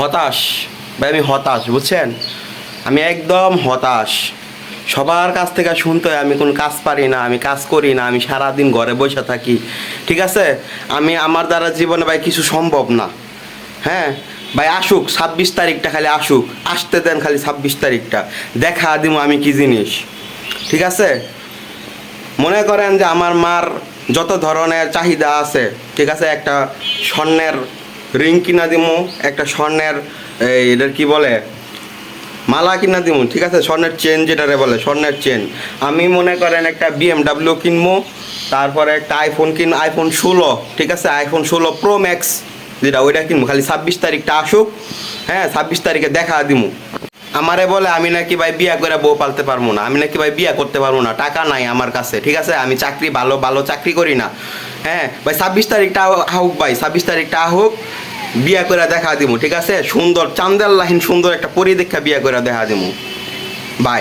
হতাশ ভাই আমি হতাশ, বুঝছেন? আমি একদম হতাশ। সবার কাছ থেকে শুনতে আমি কোনো কাজ পারি না, আমি কাজ করি না, আমি সারাদিন ঘরে বসে থাকি। ঠিক আছে? আমি, আমার দ্বারা জীবনে ভাই কিছু সম্ভব না। হ্যাঁ? ভাই আসুক, ছাব্বিশ তারিখটা খালি আসুক। আসতে দেন খালি ছাব্বিশ তারিখটা। দেখা দিব আমি কি জিনিস। ঠিক আছে? মনে করেন যে আমার মার যত ধরনের চাহিদা আছে, ঠিক আছে? একটা স্বর্ণের রিং কিনা দিমু একটা স্বর্ণের এটার কি বলে? মালা কিনা দিমু ঠিক আছে? স্বর্ণের চেন যেটারে বলে, স্বর্ণের চেন আমি মনে করেন একটা বিএমডাব্লিউ কিনবো, তারপরে একটা আইফোন কিন আইফোন ষোলো, ঠিক আছে? আইফোন ষোলো প্রো ম্যাক্স যেটা ওইটা কিনবো, খালি ছাব্বিশ তারিখটা আসুক হ্যাঁ? ছাব্বিশ তারিখে দেখা দিমু। আমারে বলে, আমি নাকি ভাই বিয়া করে বউ পালতে পারব না, আমি নাকি ভাই বিয়া করতে পারব না, টাকা নাই আমার কাছে, ঠিক আছে? আমি চাকরি ভালো ভালো চাকরি করি না হ্যাঁ? ভাই ছাব্বিশ তারিখটা হোক ভাই, ছাব্বিশ তারিখটা হোক বিয়া করে দেখা দিব ঠিক আছে? সুন্দর, চান্দের লাহিন সুন্দর একটা পরিদীক্ষা বিয়া করে দেখা দিব বাই।